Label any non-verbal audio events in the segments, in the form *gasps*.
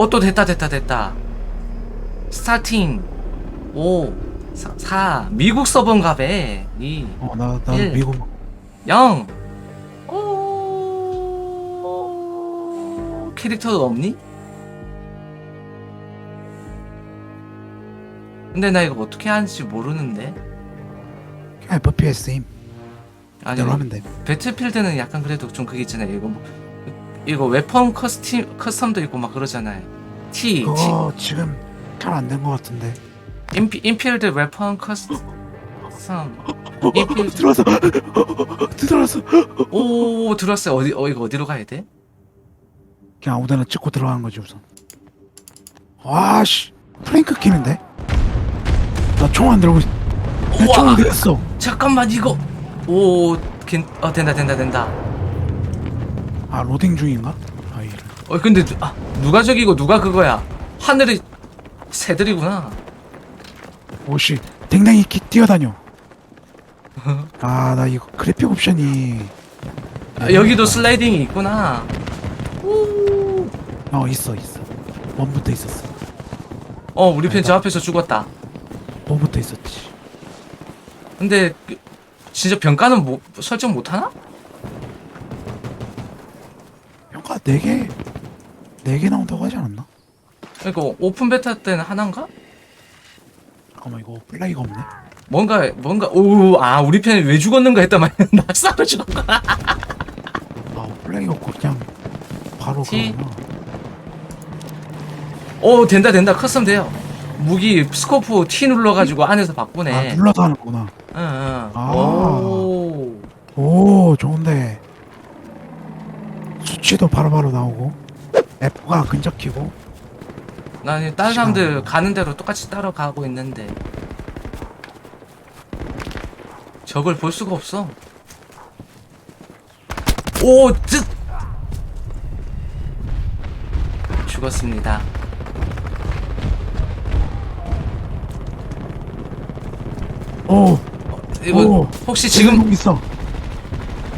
어 또 됐다 됐다 됐다. 스타팅. 5 4, 4 미국 서버인가 봐 2 어, 나, 나 일. 미국. 0 오... 캐릭터도 없니? 근데 나 이거 어떻게 하는지 모르는데. FPS임. 아니 대로 하면 돼. 배틀필드는 약간 그래도 좀 그게 있잖아요. 이거 뭐 이거 웨폰 커스텀, 커스텀도 있고 막 그러잖아요 T, 그거 지금 잘 안 된 것 같은데. 인피, 인필드 웨폰 커스텀 인필드 들어왔어. 들어왔어. 오 들어왔어요 어디 어 이거 어디로 가야 돼? 그냥 아무데나 찍고 들어가는 거지 우선. 와씨, 프랭크 킴인데? 나 총 안 들고. 내총 우와 어디 갔어? 잠깐만 이거 오 괜, 어 된다 된다 된다 아 로딩 중인가? 어 근데 누, 아, 누가 저기고 누가 그거야 하늘이 새들이구나 오씨, 댕댕이 키 뛰어다녀. 아 나 이거 그래픽 옵션이. 아, 여기도 슬라이딩이 있구나 오. 어 있어 있어. 원부터 있었어. 어 우리 편 저 앞에서 죽었다 뭐부터 있었지. 근데 그- 진짜 병가는 뭐, 설정 못 하나? 평가 4개 4개 나온다고 하지 않았나? 그러니까 오픈 베타 때는 하나인가? 잠깐만 이거 플라이가 없네. 뭔가 뭔가 오아 우리 편이 왜 죽었는가 했더만 낙사로 죽었구나 아 플라이가 없고 그냥 바로 티? 그거구나. 오 된다 된다. 커스텀 돼요. 무기 스코프 T 눌러가지고 안에서 아 바꾸네. 눌러서 하는구나. 응 응. 아. 오. 오 좋은데. 수치도 바로바로 나오고 F가 근접키고. 나는 다른 사람들 가는 대로 똑같이 따라가고 있는데. 적을 볼 수가 없어. 오 뜻! 죽었습니다. 오. 이거 오. 혹시 지금 놈 있어.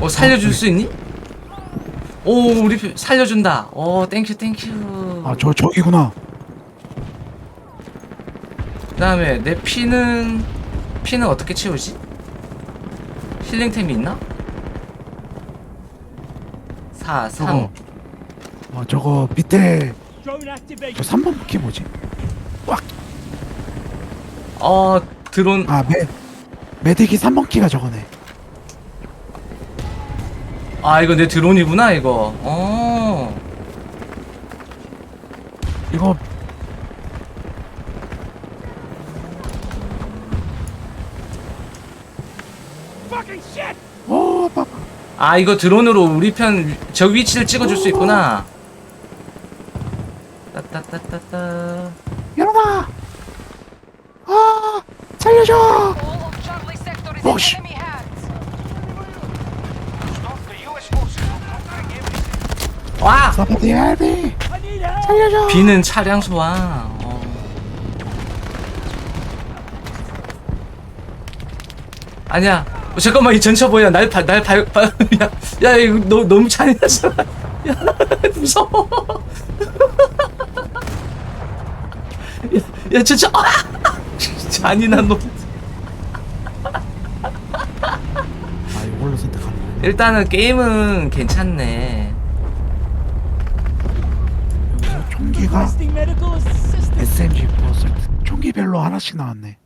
어, 살려줄 수 있니? 오 우리 편 살려준다 오 땡큐 땡큐 아 저 저기구나 그 다음에 내 피는 피는 어떻게 채우지? 힐링템이 있나? 4, 3 저거 어 저거 밑에 Drone activated. 저 3번 키 뭐지? 어 드론 아 메 메딕이 3번 키가 저거네 아 이거 내 드론이구나 이거. 어. 이거. 빠. 아 이거 드론으로 우리 편 저 위치를 찍어줄 수 있구나. 따따따따따. 일어나 아 살려줘! Of 와! 살려줘. 비는 차량 소화 어. 아니야. 어, 잠깐만 이 전차 뭐야? 날발날발 야, 야 이거 너, 너무 잔인하잖아 야 *laughs* 무서워. 야, 야 진짜 아! 잔인한 놈. 아 이걸로 선택하는 거야 일단은 게임은 괜찮네 assistance. SMG 플러스 총기별로 하나씩 나왔네.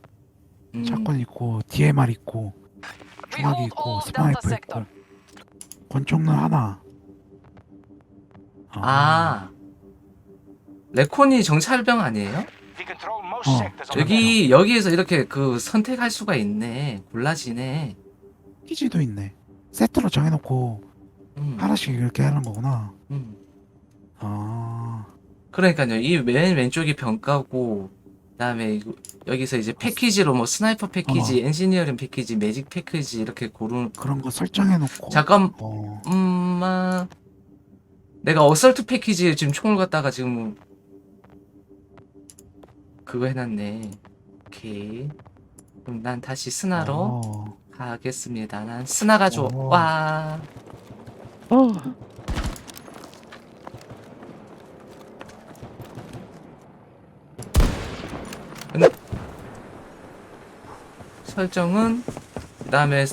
음, 샷건 있고 DMR 있고 중화기 있고 스나이퍼 있고. 권총은 하나. 아. 레콘이 정찰병 아니에요? 어, 여기 여기에서 이렇게 그 선택할 수가 있네. 골라지네. 키지도 있네. 세트로 정해놓고 음, 하나씩 이렇게 하는 거구나. 음. 아 그러니까요. 이 맨 왼쪽이 병가고 그다음에 이거- 여기서 이제 패키지로 뭐 스나이퍼 패키지, 엔지니어링 패키지, 매직 패키지 이렇게 고르는 그런 거 설정해 놓고. 잠깐 어. 음마. 내가 어설트 패키지에 지금 총을 갖다가 지금 그거 해놨네. 오케이. 그럼 난 다시 스나로 어. 가겠습니다. 난 스나가 좋아. 어. 와. 어. 설정은 그다음에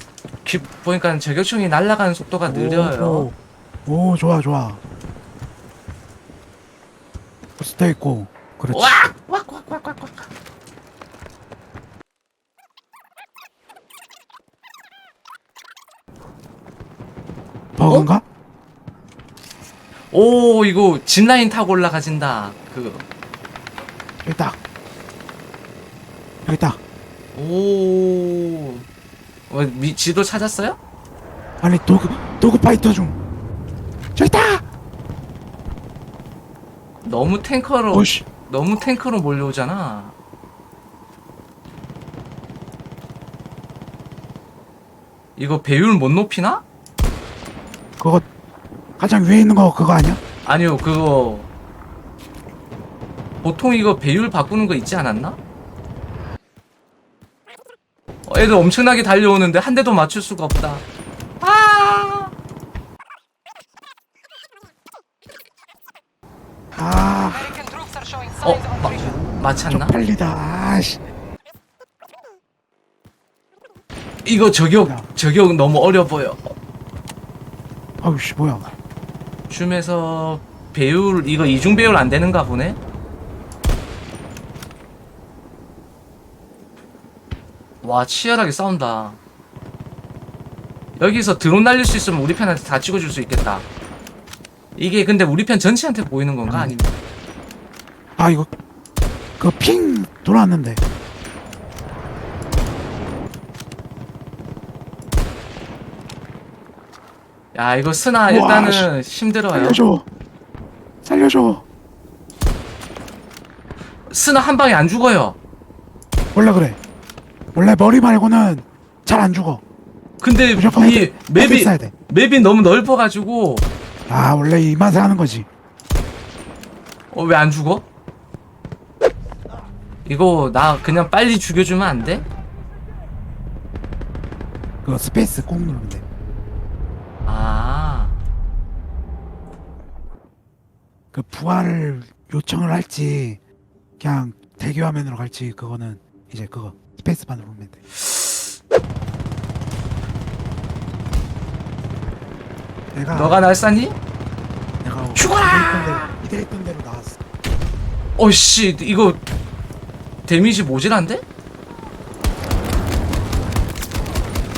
기, 보니까 저격총이 날아가는 속도가 느려요. 오, 오, 좋아, 좋아. 부스터 있고, 그렇지. 왁! 왁! 왁! 왁! 왁! 왁! 버그인가? 오 이거 짚라인 타고 올라가진다. 그 여기. 여기 있다. 오. 어, 미, 지도 찾았어요? 아니, 도구, 도구 파이터 중. 저기 있다! 너무 탱커로 오씨. 너무 탱커로 몰려오잖아. 이거 배율 못 높이나? 그거, 가장 위에 있는 거 그거 아니야? 아니요, 그거 보통 이거 배율 바꾸는 거 있지 않았나? 어, 애들 엄청나게 달려오는데 한 대도 맞출 수가 없다. 아! 아, 어, 마. 맞췄나? 쪽팔리다. 아씨. 이거 저격 저격 너무 어려 보여. 아우씨, 뭐야. 줌에서 배율 이거 이중 배율 안 되는가 보네. 와 치열하게 싸운다. 여기서 드론 날릴 수 있으면 우리 편한테 다 찍어줄 수 있겠다. 이게 근데 우리 편 전체한테 보이는 건가 아니면 아, 이거, 그핑 돌아왔는데. 야 이거 스나 일단은 힘들어요. 살려줘. 살려줘. 스나 한 방에 안 죽어요. 원래 그래. 원래 머리 말고는 잘 안 죽어. 근데 무조건 이 헤드- 맵이 써야 돼. 맵이 너무 넓어가지고 아, 원래 이 맛에 하는 거지. 어 왜 안 죽어? 이거 나 그냥 빨리 죽여주면 안 돼? 그거 스페이스 꾹 누르면 돼. 아 그 부활을 요청을 할지 그냥 대기 화면으로 갈지 그거는 이제 그거 스페이스만 누르면 돼. 내가 너가 날 쐈니? 내가 죽어라! 이대 있던 대로 나왔어. 어씨 이거 데미지 모질한데?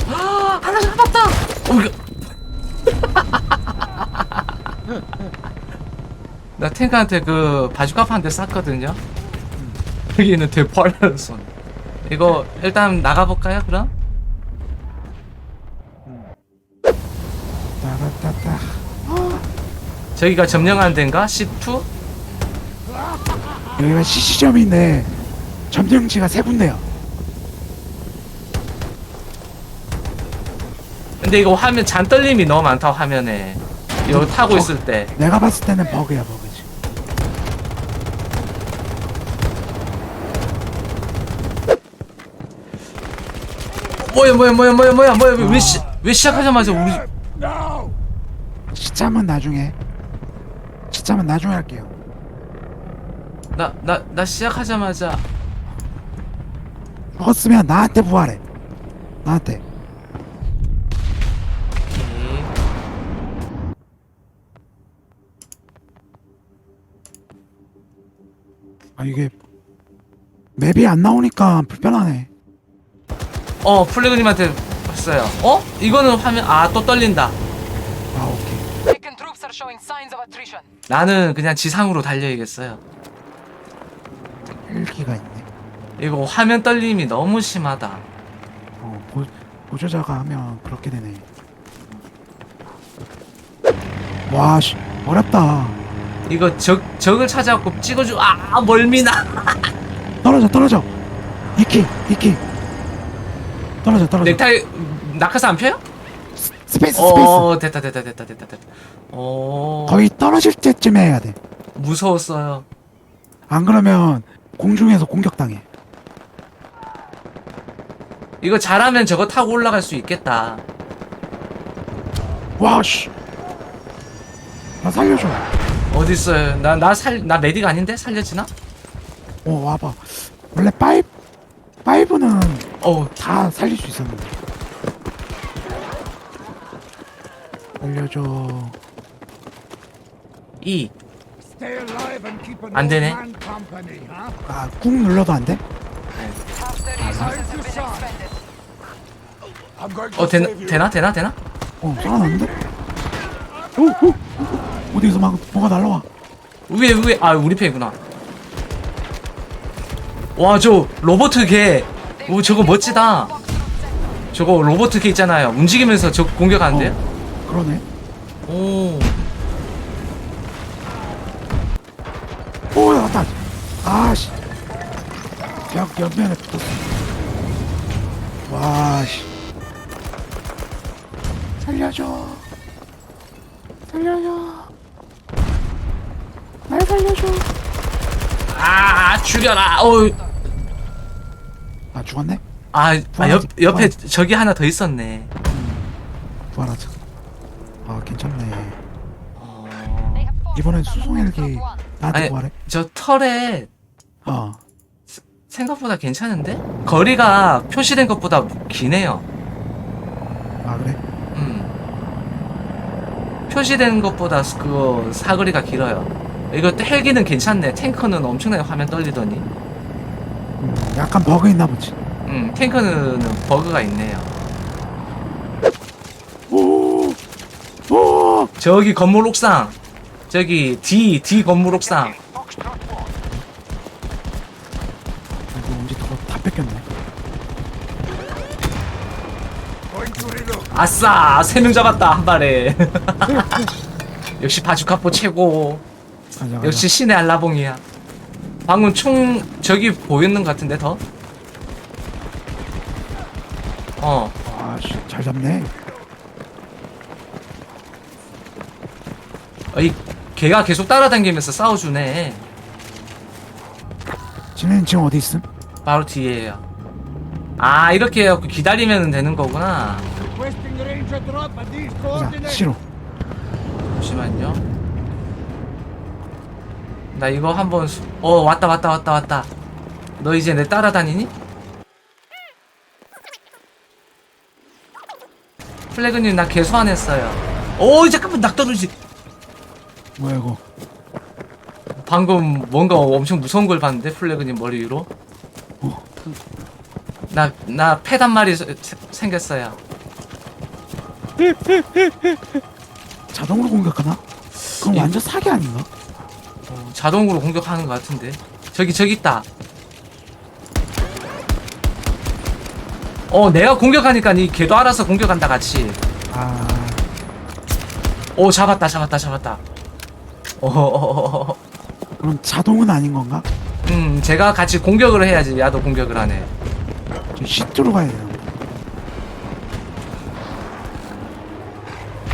아 하나 잡았다! 어 이거 *laughs* 나 탱크한테 그 바주카파 한대 쐈거든요 여기는 대포알을 쏜 이거 일단 나가볼까요 그럼? 따라따따. 저기가 점령한 데인가? 12? 여기가 시시점인데 점령지가 세 군데야. 근데 이거 화면 잔떨림이 너무 많다 화면에 이거 타고 있을 때 내가 봤을 때는 버그야 버그지. 뭐야 뭐야 뭐야 뭐야 뭐야 뭐야 왜, 시, 왜 시작하자마자 우리 시참은 나중에. 시참은 나중에 할게요. 나 나 나 시작하자마자 죽었으면 나한테 부활해. 나한테. 오케이. 아 이게 맵이 안 나오니까 불편하네. 어 플래그님한테 했어요 어? 이거는 화면 아 또 떨린다 아 오케이. American troops are showing signs of attrition. 나는 그냥 지상으로 달려야겠어요 헬기가 있네. 이거 화면 떨림이 너무 심하다 어 보, 보조자가 하면 그렇게 되네. 와씨 어렵다. 이거 적 적을 찾아갖고 찍어줘 아 멀미나 떨어져 떨어져. 이키 이키. 떨어져 떨어져. 넥타이 낙하스 안 펴요? 스페이스 스페이스. 어 됐다 됐다 됐다 됐다 됐다 어 거의 떨어질 때쯤에 해야 돼. 무서웠어요 안 그러면 공중에서 공격당해. 이거 잘하면 저거 타고 올라갈 수 있겠다 와씨. 나 살려줘. 어딨어요 나 나 살 나 메딕 아닌데 살려지나? 어 와봐. 원래 파이프 파이브는 어 다 살릴 수 있었는데. keep an 안 되네. man company, huh? 아, 꾹 눌러도 안 돼? 어 되나 you. 되나 되나 되나? 어, 살아났는데? 오, 오, 오, 어디서 막 뭐가 날라와? 위에 위에 아 우리 편이구나. 와 저 로버트 걔. 오 저거 멋지다. 저거 로버트 걔 있잖아요. 움직이면서 저 공격하는데요? 어, 그러네. 오. 오, 나왔다. 아, 씨. 벽 옆면에 붙었어. 와, 씨. 살려줘. 살려줘. 날 살려줘. 아 죽여라. 어. 아, 죽었네? 아, 아 옆, 부활하지, 옆에 부활. 저기 하나 더 있었네. 부활하자. 아, 괜찮네. 어... 이번엔 us on 수송 헬기 Stop one. 나한테 아니, 부활해? 저 털에 어. 생각보다 괜찮은데? 거리가 표시된 것보다 기네요. 아, 그래? 음. 표시된 것보다 스- 그거 사거리가 길어요. 이거 헬기는 괜찮네. 탱커는 엄청나게 화면 떨리더니. 음, 약간 버그 있나 보지. 음, 탱커는 버그가 있네요. 오! 오! 저기 건물 옥상. 저기 D, D 건물 옥상. 이거 언제 다 뺏겼네. 아싸! 세 명 잡았다, 한 발에. *laughs* 역시 바주카포 최고. 가자, 가자. 역시 신의 알라봉이야. 방금 총 저기 보였는 것 같은데 더? 어. 아, 씨, 잘 잡네. 이 걔가 계속 따라다니면서 싸워주네. 쟤는 지금 어디 있음? 바로 뒤에요. 아 이렇게 해갖고 기다리면 되는 거구나. Coordinates. 싫어. 잠시만요. 나 이거 한번 수... 어 왔다 왔다 왔다 왔다. 너 이제 내 따라다니니? 플래그님 나 개소 안 했어요. 오 잠깐만 낙떨어지. 뭐야, 이거. 방금 뭔가 엄청 무서운 걸 봤는데 플래그님 머리 위로. 어. 나나패한 마리 세- 생겼어요. 자동으로 공격하나? 그건 예. 완전 사기 아닌가? 어, 자동으로 공격하는 것 같은데. 저기 저기 있다. 어 내가 공격하니까 이 걔도 알아서 공격한다 같이. 아, 오 잡았다 잡았다 잡았다. 어, 그럼 자동은 아닌 건가? 음 제가 같이 공격을 해야지 야도 공격을 하네. 저 시트로 가야 되나?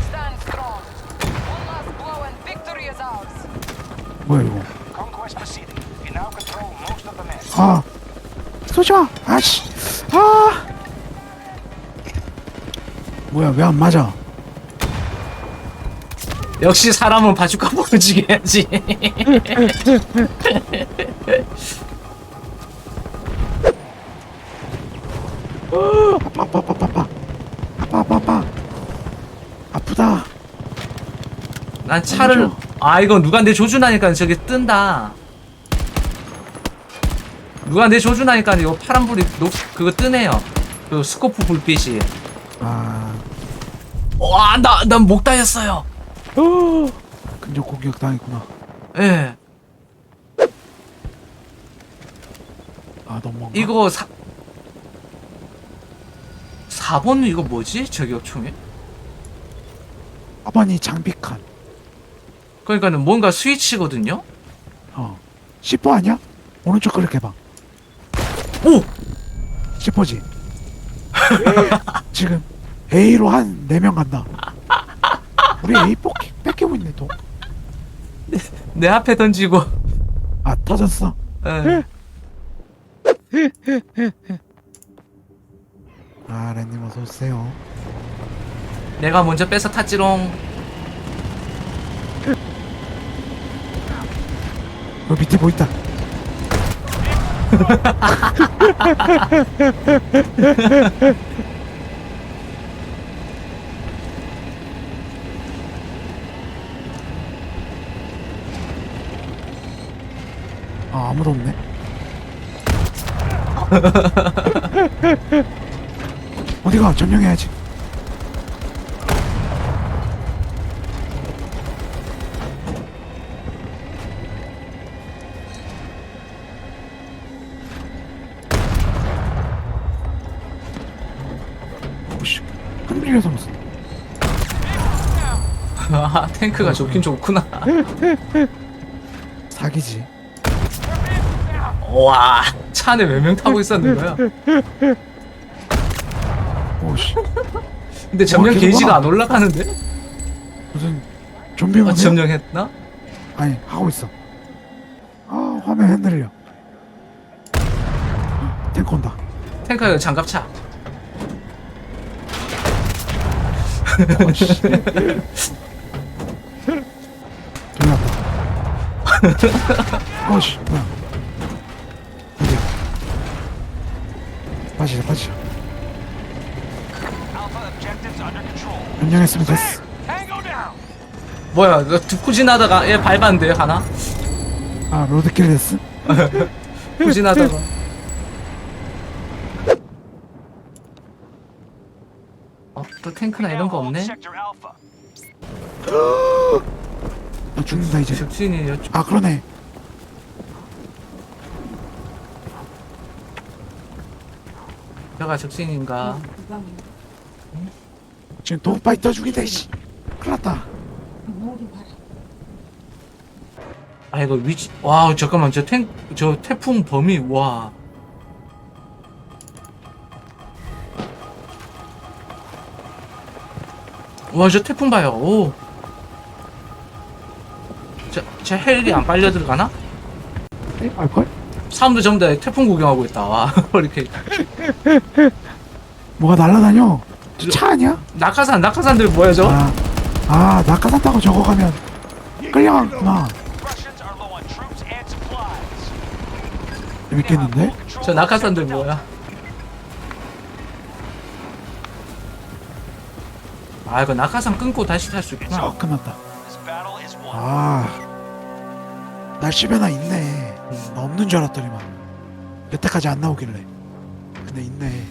Stand strong. One last blow and victory is ours. 뭐야, 이거. Conquest proceeding. You now control most of the men. 아, 쏘지 마! 아씨! 뭐야, 왜 안 맞아? 역시 사람은 바주카 아파. 아파, 아파, 아파. 아프다. 난 차를 아 이거 누가 내 조준하니까 저기 뜬다. 누가 내 조준하니까 이거 파란 불이 녹 그거 뜨네요. 그 스코프 불빛이. 아, 와 나 난 목 다였어요. 어, *gasps* 근접 공격 당했구나. 예. 아, 너무 먼가? 이거 사 4번 이거 뭐지? 저격총이? 아버니 장비칸. 그러니까는 뭔가 스위치거든요. 어. 10호 아니야? 오른쪽 클릭 해봐. 오! 10호지. *laughs* 지금 A로 한 4명 간다. 우리 A 뺏기, 뺏기고 있네, 또. 내 앞에 던지고. 아, 터졌어. 예. 아, 랜님 어서오세요. 내가 먼저 뺏어 탔지롱. 여기 밑에 뭐 있다. *laughs* 아 아무도 없네. *laughs* 어디가? 점령해야지. 오씨 *laughs* 아 탱크가 좋긴 좋구나. 사기지 와. 차 안에 몇 명 타고 있었는 거야 오씨. 근데 점령 계속 게이지가 와. 안 올라가는데? 무슨 좀비가 아, 점령했나? 아니 하고 있어. 아 화면 흔들려. 아, 탱크 온다. 이거 장갑차. 어씨. 돌렸다 어씨 뭐야 빠지자 빠지자 Alpha objectives under control. 변경했으면 됐어. 뭐야 너 듣고 지나다가 얘 밟았는데 하나? 아 로드킬 됐어? 후진하다가 어? 또 탱크나 이런 거 없네? Sector Alpha. 나 죽는다 이제 적진이 아 그러네 저가 적진인가? 지금 독파이터 죽이다 씨 큰일났다 아 이거 위치 와 잠깐만 저탱저 태풍 범위 와 와, 저 태풍 봐요. 오. 저, 저 헬기 안 빨려 들어가나? 에? 알걸? 사람들 전부 다 태풍 구경하고 있다. 와, *laughs* 이렇게. 뭐가 날라다녀 저차 아니야? 낙하산, 낙하산들 뭐야, 저? 아, 아 낙하산 타고 저거 가면 끌려가구나 Russians are low on troops and supplies. 재밌겠는데? 저 낙하산들 뭐야? 아, 이거 낙하산 끊고 다시 탈 수 있구나. 어 끝났다 This battle is won. 아 날씨 변화 있네 나 없는 줄 알았더니만 여태까지 안 나오길래. 근데 있네